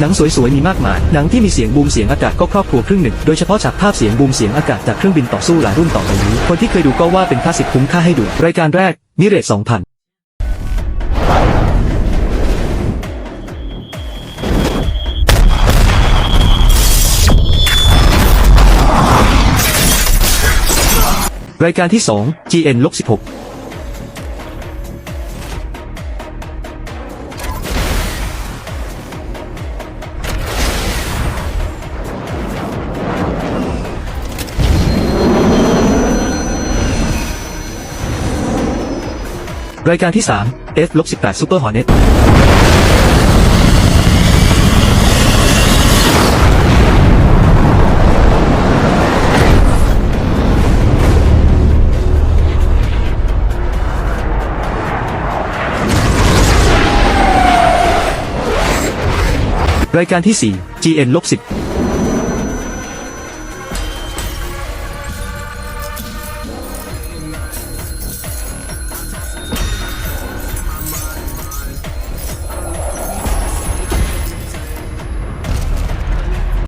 หนังสวยๆมีมากมาย หนังที่มีเสียงบูมเสียงอากาศก็ครอบครัวครึ่งหนึ่ง โดยเฉพาะฉากภาพเสียงบูมเสียงอากาศจากเครื่องบินต่อสู้หลายรุ่นต่อไปนี้ คนที่เคยดูก็ว่าเป็นค่าสิทธิ์คุ้มค่าให้ดู รายการแรกมิเรศ2000รายการที่ 2 GN ลบ16 รายการที่ 3 F ลบ18 Super Hornet รายการที่ 4 GN ลบ10